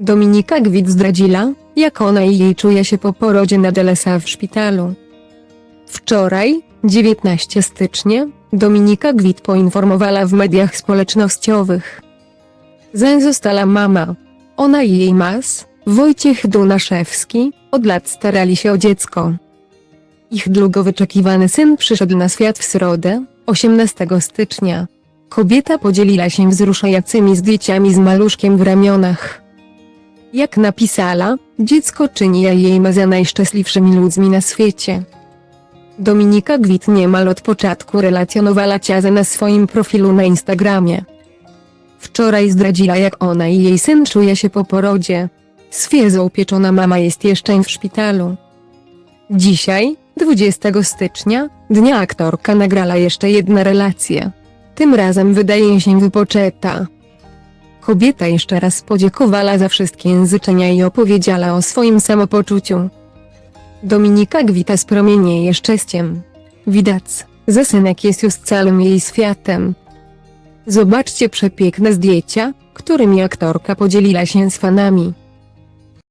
Dominika Gwit zdradziła, jak ona i jej czuje się po porodzie na Delesa w szpitalu. Wczoraj, 19 stycznia, Dominika Gwit poinformowała w mediach społecznościowych. Zen została mama. Ona i jej mas, Wojciech Dunaszewski, od lat starali się o dziecko. Ich długo wyczekiwany syn przyszedł na świat w środę, 18 stycznia. Kobieta podzieliła się wzruszającymi zdjęciami z maluszkiem w ramionach. Jak napisała, dziecko czyni jej mezę najszczęśliwszymi ludźmi na świecie. Dominika Gwit niemal od początku relacjonowała ciazę na swoim profilu na Instagramie. Wczoraj zdradziła jak ona i jej syn czuje się po porodzie. Świeżo upieczona mama jest jeszcze w szpitalu. Dzisiaj, 20 stycznia, dnia aktorka nagrała jeszcze jedna relację. Tym razem wydaje się wypoczęta. Kobieta jeszcze raz podziękowała za wszystkie życzenia i opowiedziała o swoim samopoczuciu. Dominika Gwita spromienieje szczęściem. Widać, że synek jest już całym jej światem. Zobaczcie przepiękne zdjęcia, którymi aktorka podzieliła się z fanami.